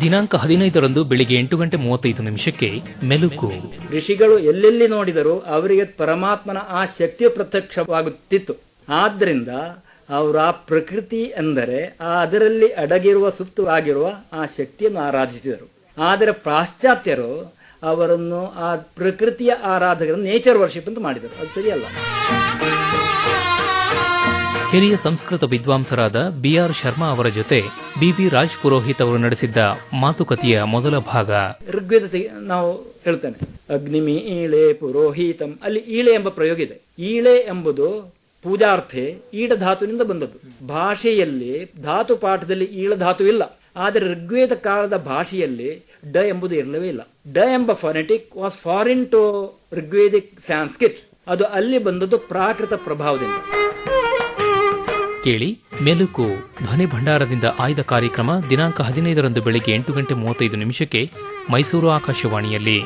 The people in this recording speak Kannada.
ದಿನಾಂಕ ಹದಿನೈದರಂದು ಬೆಳಿಗ್ಗೆ ಎಂಟು ಗಂಟೆ ಮೂವತ್ತೈದು ನಿಮಿಷಕ್ಕೆ ಮೆಲುಕು. ಋಷಿಗಳು ಎಲ್ಲೆಲ್ಲಿ ನೋಡಿದರೂ ಅವರಿಗೆ ಪರಮಾತ್ಮನ ಆ ಶಕ್ತಿಯು ಪ್ರತ್ಯಕ್ಷವಾಗುತ್ತಿತ್ತು. ಆದ್ದರಿಂದ ಅವರು ಆ ಪ್ರಕೃತಿ ಎಂದರೆ ಆ ಅದರಲ್ಲಿ ಅಡಗಿರುವ ಸುಪ್ತವಾಗಿರುವ ಆ ಶಕ್ತಿಯನ್ನು ಆರಾಧಿಸಿದರು. ಆದರೆ ಪಾಶ್ಚಾತ್ಯರು ಅವರನ್ನು ಆ ಪ್ರಕೃತಿಯ ಆರಾಧಕರನ್ನು ನೇಚರ್ ವರ್ಷಿಪ್ ಅಂತ ಮಾಡಿದರು. ಅದು ಸರಿಯಲ್ಲ. ಹಿರಿಯ ಸಂಸ್ಕೃತ ವಿದ್ವಾಂಸರಾದ ಬಿಆರ್ ಶರ್ಮಾ ಅವರ ಜೊತೆ ಬಿಬಿ ರಾಜ್ ಪುರೋಹಿತ್ ಅವರು ನಡೆಸಿದ್ದ ಮಾತುಕತೆಯ ಮೊದಲ ಭಾಗ. ಋಗ್ವೇದ ನಾವು ಹೇಳ್ತೇನೆ. ಅಗ್ನಿಮಿ ಈಳೆ ಪುರೋಹಿತಂ. ಅಲ್ಲಿ ಈಳೆ ಎಂಬ ಪ್ರಯೋಗ ಇದೆ. ಈಳೆ ಎಂಬುದು ಪೂಜಾರ್ಥೆ ಈಡ ಧಾತುವಿನಿಂದ ಬಂದದ್ದು. ಭಾಷೆಯಲ್ಲಿ ಧಾತು ಪಾಠದಲ್ಲಿ ಈಳ ಧಾತು ಇಲ್ಲ. ಆದರೆ ಋಗ್ವೇದ ಕಾಲದ ಭಾಷೆಯಲ್ಲಿ ಡ ಎಂಬುದು ಇರಲವೇ ಇಲ್ಲ. ಡ ಎಂಬ phonetic was foreign to Rigvedic Sanskrit ಅದು ಅಲ್ಲಿ ಬಂದದ್ದು ಪ್ರಾಕೃತ ಪ್ರಭಾವದಿಂದ. ಕೇಳಿ, ಮೆಲುಕು, ಧ್ವನಿ ಭಂಡಾರದಿಂದ ಆಯ್ದ ಕಾರ್ಯಕ್ರಮ ದಿನಾಂಕ ಹದಿನೈದರಂದು ಬೆಳಿಗ್ಗೆ ಎಂಟು ಗಂಟೆ ಮೂವತ್ತೈದು ನಿಮಿಷಕ್ಕೆ ಮೈಸೂರು ಆಕಾಶವಾಣಿಯಲ್ಲಿ.